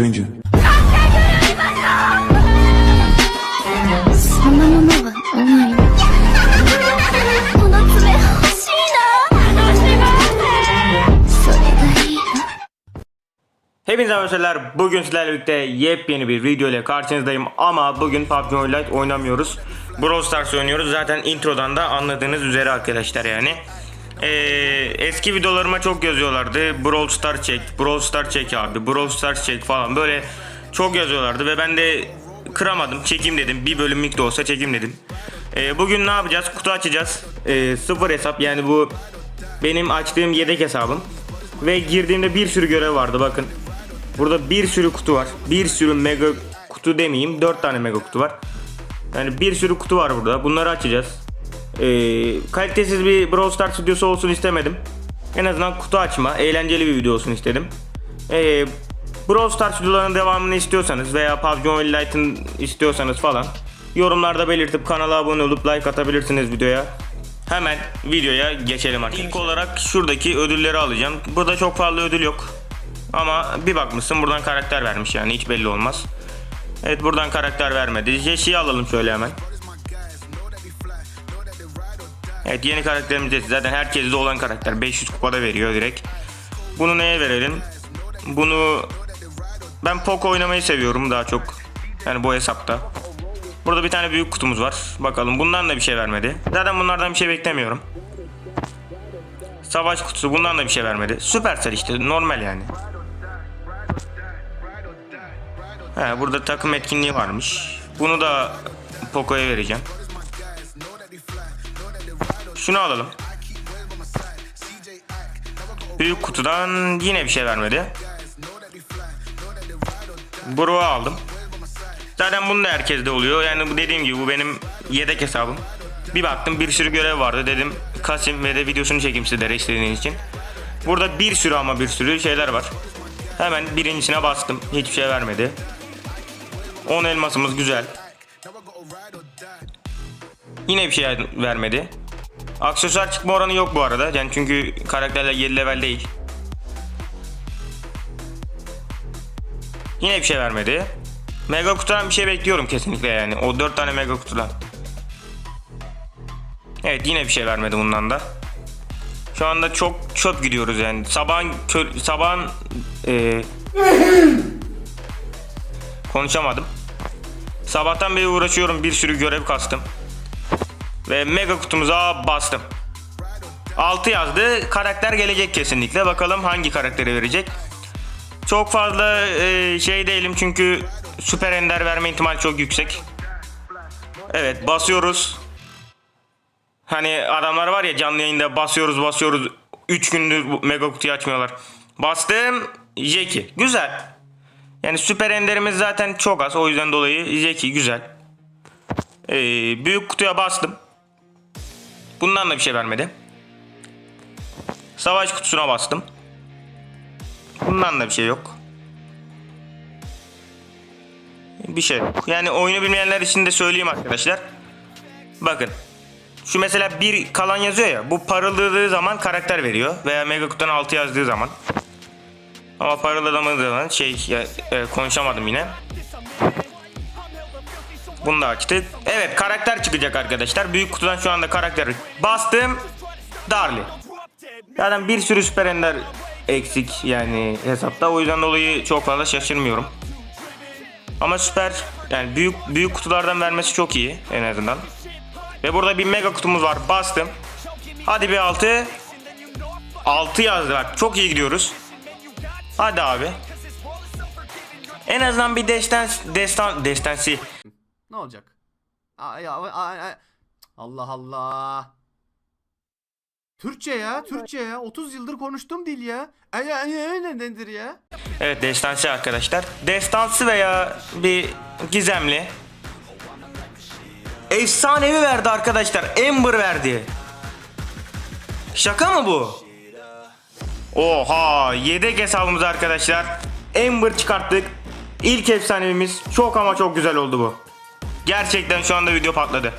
Stranger. Hepinize merhabalar. Bugün sizlerle birlikte yepyeni bir video ile karşınızdayım ama bugün PUBG Mobile oynamıyoruz. Brawl Stars oynuyoruz. Zaten introdan da anladığınız üzere arkadaşlar yani. Ee, eski videolarıma çok yazıyorlardı. Brawl Stars çek, Brawl Stars çek abi, Brawl Stars çek falan böyle çok yazıyorlardı ve ben de kıramadım. Çekeyim dedim. Bir bölümlük de olsa çekeyim dedim. Ee, bugün ne yapacağız? Kutu açacağız. Ee, sıfır hesap yani bu benim açtığım yedek hesabım. Ve girdiğimde bir sürü görev vardı bakın. Burada bir sürü kutu var. Bir sürü mega kutu demeyeyim. 4 tane mega kutu var. Yani bir sürü kutu var burada. Bunları açacağız. Ee, kalitesiz bir Brawl Stars videosu olsun istemedim. En azından kutu açma, eğlenceli bir video olsun istedim. Ee, Brawl Stars videolarının devamını istiyorsanız veya PUBG Mobile Lite'ın istiyorsanız falan yorumlarda belirtip kanala abone olup like atabilirsiniz videoya. Hemen videoya geçelim arkadaşlar. İlk olarak şuradaki ödülleri alacağım. Burada çok fazla ödül yok. Ama bir bakmışsın buradan karakter vermiş yani hiç belli olmaz. Evet buradan karakter vermedi. Jesse'yi alalım şöyle hemen. Evet yeni karakterimiz Jesse. Zaten herkeste olan karakter. 500 kupada veriyor direkt. Bunu neye verelim? Bunu ben Poco oynamayı seviyorum daha çok. Yani bu hesapta. Burada bir tane büyük kutumuz var. Bakalım bundan da bir şey vermedi. Zaten bunlardan bir şey beklemiyorum. Savaş kutusu bundan da bir şey vermedi. Supercell işte normal yani. He, burada takım etkinliği varmış. Bunu da Poco'ya vereceğim. Şunu alalım. Büyük kutudan yine bir şey vermedi. Bro'u aldım. Zaten bunu da herkeste oluyor. Yani dediğim gibi bu benim yedek hesabım. Bir baktım bir sürü görev vardı dedim Kasim ve de videosunu çekeyim sizlere istediğiniz için. Burada bir sürü ama bir sürü şeyler var. Hemen birincisine bastım. Hiçbir şey vermedi. 10 elmasımız güzel. Yine bir şey vermedi. Aksesuar çıkma oranı yok bu arada. Yani çünkü karakterler 7 level değil. Yine bir şey vermedi. Mega kutudan bir şey bekliyorum kesinlikle yani. O 4 tane mega kutudan. Evet yine bir şey vermedi bundan da. Şu anda çok çöp gidiyoruz yani. Sabahın kö- sabahın e, konuşamadım. Sabahtan beri uğraşıyorum bir sürü görev kastım. Ve mega kutumuza bastım. 6 yazdı. Karakter gelecek kesinlikle. Bakalım hangi karakteri verecek. Çok fazla e, şey değilim çünkü süper ender verme ihtimali çok yüksek. Evet basıyoruz. Hani adamlar var ya canlı yayında basıyoruz basıyoruz. 3 gündür mega kutuyu açmıyorlar. Bastım. Jeki. Güzel. Yani süper enderimiz zaten çok az. O yüzden dolayı Jeki güzel. Ee, büyük kutuya bastım. Bundan da bir şey vermedi. Savaş kutusuna bastım. Bundan da bir şey yok. Bir şey yok. Yani oyunu bilmeyenler için de söyleyeyim arkadaşlar. Bakın. Şu mesela bir kalan yazıyor ya. Bu parıldadığı zaman karakter veriyor. Veya mega kutudan 6 yazdığı zaman. Ama parıldamadığı zaman şey ya, e, konuşamadım yine. Bunu da açtık. Evet karakter çıkacak arkadaşlar. Büyük kutudan şu anda karakteri bastım. Darli. Zaten bir sürü süper ender eksik yani hesapta. O yüzden dolayı çok fazla şaşırmıyorum. Ama süper yani büyük büyük kutulardan vermesi çok iyi en azından. Ve burada bir mega kutumuz var. Bastım. Hadi bir 6. 6 yazdı bak. Çok iyi gidiyoruz. Hadi abi. En azından bir destan destan destansi olacak? Ay, ay, ay, ay. Allah Allah. Türkçe ya, Türkçe ya. 30 yıldır konuştuğum dil ya. Ay ay ay ne nedir ya? Evet destansı arkadaşlar. Destansı veya bir gizemli. Efsanevi verdi arkadaşlar. Ember verdi. Şaka mı bu? Oha yedek hesabımız arkadaşlar. Ember çıkarttık. İlk efsanevimiz çok ama çok güzel oldu bu. Gerçekten şu anda video patladı.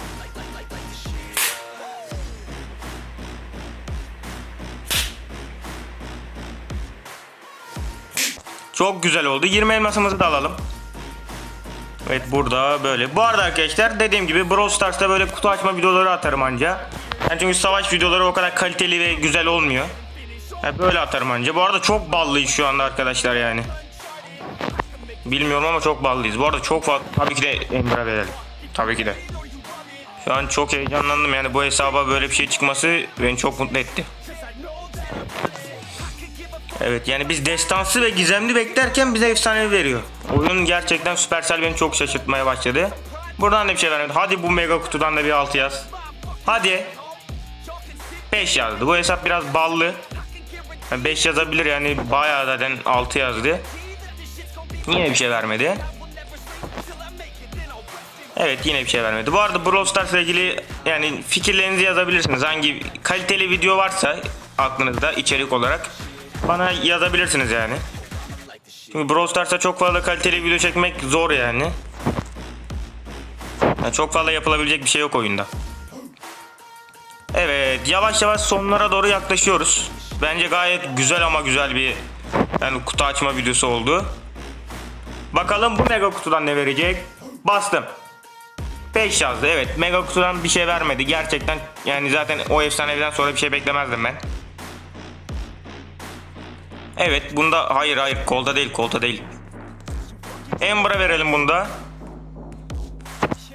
Çok güzel oldu. 20 elmasımızı da alalım. Evet burada böyle. Bu arada arkadaşlar dediğim gibi Brawl Stars'ta böyle kutu açma videoları atarım anca. Yani çünkü savaş videoları o kadar kaliteli ve güzel olmuyor. Yani böyle atarım anca. Bu arada çok ballıyız şu anda arkadaşlar yani. Bilmiyorum ama çok ballıyız. Bu arada çok fazla tabii ki de Emre'e verelim. Tabii ki de. Şu an çok heyecanlandım yani bu hesaba böyle bir şey çıkması beni çok mutlu etti. Evet yani biz destansı ve gizemli beklerken bize efsanevi veriyor. Oyun gerçekten Supercell beni çok şaşırtmaya başladı. Buradan da bir şey vermedi. Hadi bu mega kutudan da bir 6 yaz. Hadi. 5 yazdı. Bu hesap biraz ballı. 5 yazabilir yani bayağı zaten 6 yazdı. Yine bir şey vermedi. Evet yine bir şey vermedi. Bu arada Brawl Stars ile ilgili yani fikirlerinizi yazabilirsiniz. Hangi kaliteli video varsa aklınızda içerik olarak bana yazabilirsiniz yani. Çünkü Brawl Stars'ta çok fazla kaliteli video çekmek zor yani. Yani çok fazla yapılabilecek bir şey yok oyunda. Evet yavaş yavaş sonlara doğru yaklaşıyoruz. Bence gayet güzel ama güzel bir yani kutu açma videosu oldu. Bakalım bu mega kutudan ne verecek? Bastım. 5 yazdı evet mega kutudan bir şey vermedi gerçekten yani zaten o efsaneviden sonra bir şey beklemezdim ben. Evet bunda hayır hayır kolda değil kolda değil. Ember'a verelim bunda.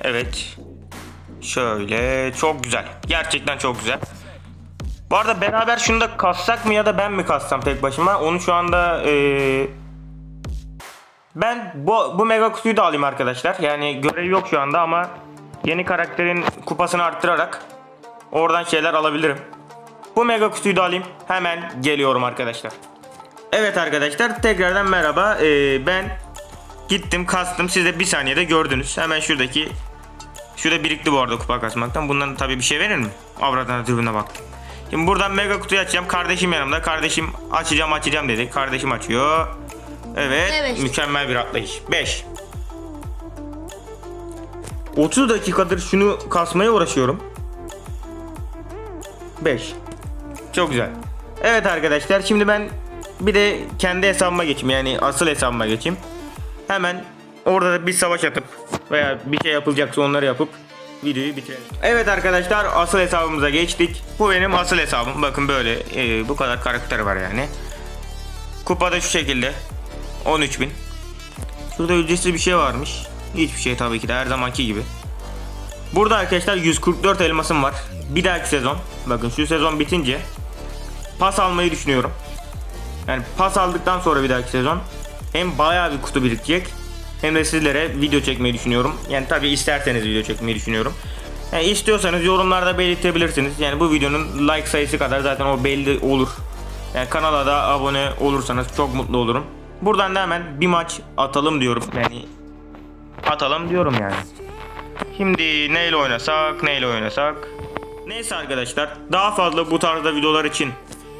Evet. Şöyle çok güzel. Gerçekten çok güzel. Bu arada beraber şunu da kassak mı ya da ben mi kassam tek başıma? Onu şu anda eee, ben bu, bu mega kutuyu da alayım arkadaşlar. Yani görev yok şu anda ama yeni karakterin kupasını arttırarak oradan şeyler alabilirim. Bu mega kutuyu da alayım. Hemen geliyorum arkadaşlar. Evet arkadaşlar tekrardan merhaba. Ee, ben gittim kastım. Siz de bir saniyede gördünüz. Hemen şuradaki Şurada birikti bu arada kupa kasmaktan. Bundan tabii bir şey verir mi? Avradan tribüne baktım. Şimdi buradan mega kutuyu açacağım. Kardeşim yanımda. Kardeşim açacağım açacağım dedi. Kardeşim açıyor. Evet. Evet. Mükemmel bir atlayış. 5. 30 dakikadır şunu kasmaya uğraşıyorum. 5. Çok güzel. Evet arkadaşlar şimdi ben bir de kendi hesabıma geçeyim. Yani asıl hesabıma geçeyim. Hemen orada da bir savaş atıp veya bir şey yapılacaksa onları yapıp videoyu bitirelim. Evet arkadaşlar asıl hesabımıza geçtik. Bu benim asıl hesabım. Bakın böyle e, bu kadar karakter var yani. Kupada şu şekilde. 13.000. Şurada ücretsiz bir şey varmış. Hiçbir şey tabii ki de her zamanki gibi. Burada arkadaşlar 144 elmasım var. Bir dahaki sezon. Bakın şu sezon bitince pas almayı düşünüyorum. Yani pas aldıktan sonra bir dahaki sezon hem bayağı bir kutu birikecek hem de sizlere video çekmeyi düşünüyorum. Yani tabi isterseniz video çekmeyi düşünüyorum. Yani istiyorsanız yorumlarda belirtebilirsiniz. Yani bu videonun like sayısı kadar zaten o belli olur. Yani kanala da abone olursanız çok mutlu olurum. Buradan da hemen bir maç atalım diyorum. Yani atalım diyorum yani. Şimdi neyle oynasak, neyle oynasak. Neyse arkadaşlar, daha fazla bu tarzda videolar için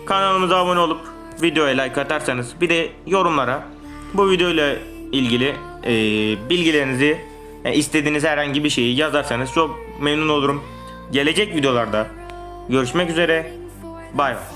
kanalımıza abone olup videoya like atarsanız bir de yorumlara bu videoyla ilgili e, bilgilerinizi yani istediğiniz herhangi bir şeyi yazarsanız çok memnun olurum. Gelecek videolarda görüşmek üzere. Bay bay.